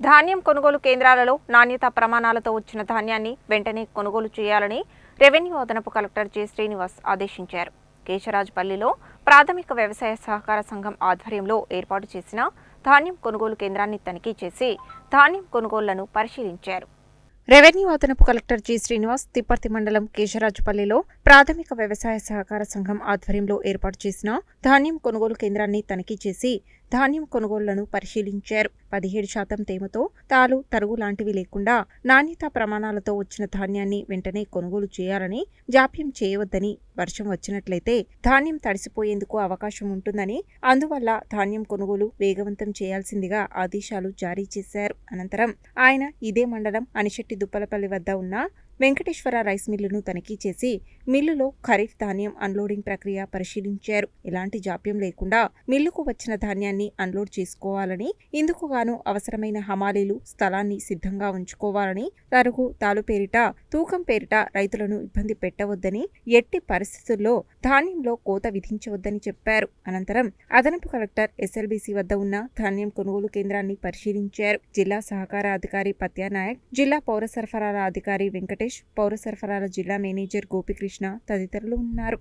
ధాన్యం కొనుగోలు కేంద్రాలలో నాణ్యత ప్రమాణాలతో వచ్చిన ధాన్యాన్ని వెంటనే కొనుగోలు చేయాలని రెవెన్యూ అదనపు కలెక్టర్ జె. శ్రీనివాస్ ఆదేశించారు. కేశరాజుపల్లిలో ప్రాథమిక వ్యవసాయ సహకార సంఘం ఆధ్వర్యంలో ఏర్పాటు చేసిన ధాన్యం కొనుగోలు కేంద్రాన్ని తనిఖీ చేసి ధాన్యం కొనుగోళ్ళను పరిశీలించారు. రెవెన్యూ అదనపు కలెక్టర్ జి. శ్రీనివాస్ తిప్పర్తి మండలం కేశరాజుపల్లిలో ప్రాథమిక వ్యవసాయ సహకార సంఘం ఆధ్వర్యంలో ఏర్పాటు చేసిన ధాన్యం కొనుగోలు కేంద్రాన్ని తనిఖీ చేసి ధాన్యం కొనుగోళ్ళను పరిశీలించారు. పదిహేడు శాతం తేమతో తాలు తరుగు లాంటివి లేకుండా నాణ్యత ప్రమాణాలతో వచ్చిన ధాన్యాన్ని వెంటనే కొనుగోలు చేయాలని జాప్యం చేయవద్దని వర్షం వచ్చినట్లయితే ధాన్యం తడిసిపోయేందుకు అవకాశం ఉంటుందని అందువల్ల ధాన్యం కొనుగోలు వేగవంతం చేయాల్సిందిగా ఆదేశాలు జారీ చేశారు. అనంతరం ఆయన ఇదే మండలం అనిశెట్టి దుప్పలపల్లి వద్ద ఉన్న వెంకటేశ్వర రైస్ మిల్లును తనిఖీ చేసి మిల్లులో ఖరీఫ్ ధాన్యం అన్లోడింగ్ ప్రక్రియ పరిశీలించారు. ఎలాంటి జాప్యం లేకుండా మిల్లుకు వచ్చిన ధాన్యాన్ని అన్లోడ్ చేసుకోవాలని ఇందుకుగాను అవసరమైన హమాలీలు స్థలాన్ని సిద్ధంగా ఉంచుకోవాలని తరుగు తాలు పేరిట తూకం పేరిట రైతులను ఇబ్బంది పెట్టవద్దని ఎట్టి పరిస్థితుల్లో ధాన్యంలో కోత విధించవద్దని చెప్పారు. అనంతరం అదనపు కలెక్టర్ ఎస్ఎల్బీసీ వద్ద ఉన్న ధాన్యం కొనుగోలు కేంద్రాన్ని పరిశీలించారు. జిల్లా సహకార అధికారి పత్యానాయక్ జిల్లా పౌర సరఫరాల అధికారి వెంకటేష్ పౌర సరఫరాల జిల్లా మేనేజర్ గోపికృష్ణ తదితరులు ఉన్నారు.